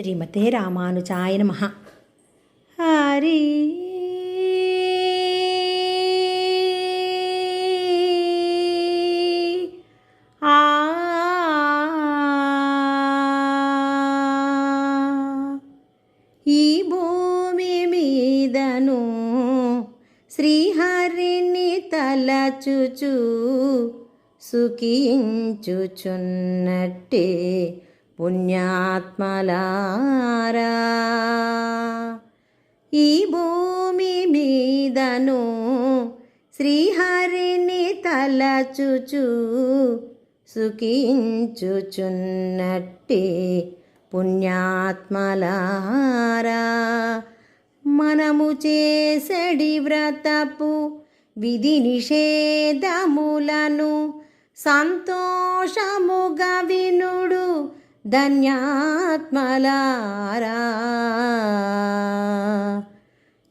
శ్రీమతే రామానుజాయ నమ. హరి ఆ ఈ భూమి మీదను శ్రీహరిని తలచుచు సుఖించుచున్నట్టే పుణ్యాత్మలారా. ఈ భూమి మీదను శ్రీహరిని తలచుచు సుఖించుచున్నట్టే పుణ్యాత్మలారా. మనము చేసడి వ్రతపు విధి నిషేధములను సంతోషముగా వినుడు ధన్యాత్మలారా.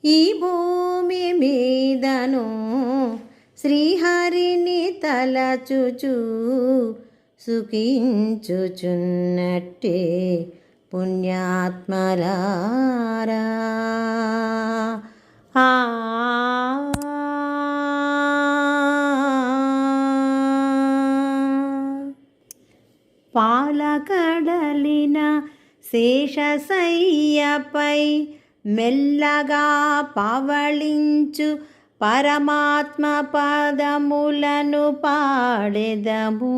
ఈ భూమి మీదను శ్రీహరిని తలచుచు సుఖించుచున్నట్టే పుణ్యాత్మలారా. పాలకడలిన శేషశయ్యపై మెల్లగా పవళించు పరమాత్మ పదములను పాడెదము.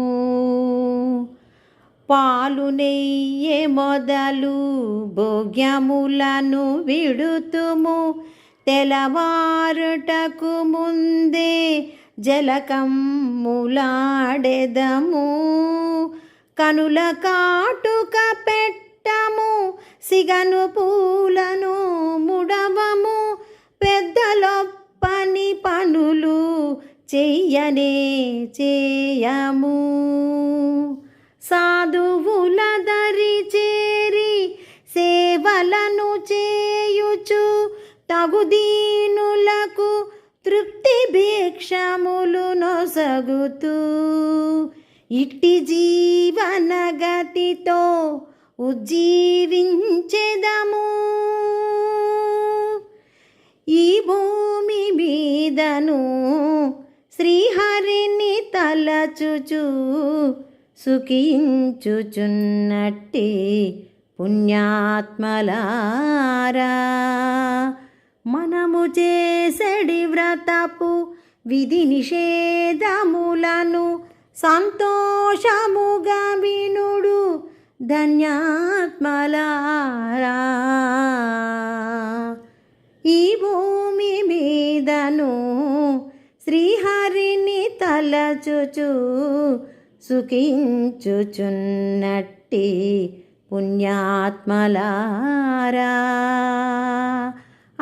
పాలు నెయ్యే మొదలు భోగ్యములను విడుతుము. తెలవారుటకు ముందే జలకమ్ములాడెదము. కనుల కాటుక పెట్టము సిగను పూలను ముడవము పెద్దలొప్పని పనులు చెయ్యనే చేయము. సాధువుల దరి చేరి సేవలను చేయుచు తగుదీనులకు తృప్తి భిక్షములు నొసగుతూ ఇట్టి జీవనగతితో ఉజ్జీవించెదము. ఈ భూమి మీదను శ్రీహరిని తలచుచు సుఖించుచున్నట్టి పుణ్యాత్మలారా. మనము చేసడి వ్రతపు విధి నిషేధములను సంతోషముగా వినుడు ధన్యాత్మలారా. ఈ భూమి మీదను శ్రీహరిని తలచుచు సుఖించుచున్నట్టి పుణ్యాత్మలారా. ఆ ఆ